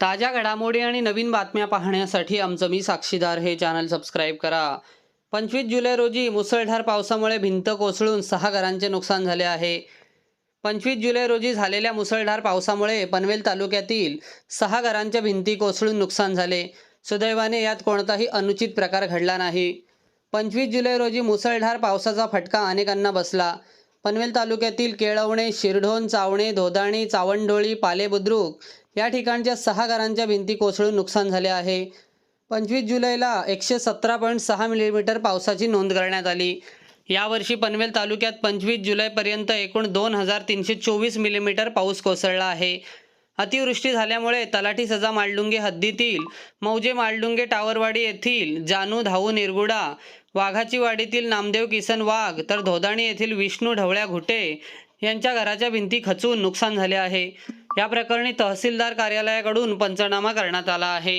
ताज्या घडामोडी आणि नवीन बातम्या पाहण्यासाठी आमचं मी साक्षीदार हे चॅनल सबस्क्राईब करा. पंचवीस जुलै रोजी मुसळधार पावसामुळे भिंत कोसळून सहा घरांचे नुकसान झाले आहे. पंचवीस जुलै रोजी झालेल्या मुसळधार पावसामुळे पनवेल तालुक्यातील सहा घरांच्या भिंती कोसळून नुकसान झाले. सुदैवाने यात कोणताही अनुचित प्रकार घडला नाही. पंचवीस जुलै रोजी मुसळधार पावसाचा फटका अनेकांना बसला. पनवेल तालुक्यातील केळवणे शिरढोण चावणे धोदाणी चावंडोळी पालेबुद्रुक या ठिकाणच्या सहा घरांच्या भिंती कोसळून नुकसान झाले आहे. पंचवीस जुलैला एकशे सतरा पॉईंट सहा मिलीमीटर पावसाची नोंद करण्यात आली. यावर्षी पनवेल तालुक्यात पंचवीस जुलैपर्यंत एकूण दोन हजार तीनशे चोवीस मिलीमीटर पाऊस कोसळला आहे. अतिवृष्टी झाल्यामुळे तलाठी सजा मालडुंगे हद्दीतील मौजे मालडुंगे टावरवाडी येथील जानू धाऊ निरगुडा वाघाची वाडीतील नामदेव किसन वाघ तर धोदाणी येथील विष्णू ढवळ्या घुटे यांच्या घराच्या भिंती खचून नुकसान झाले आहे. या प्रकरणी तहसीलदार कार्यालयाकडून पंचनामा करण्यात आला आहे.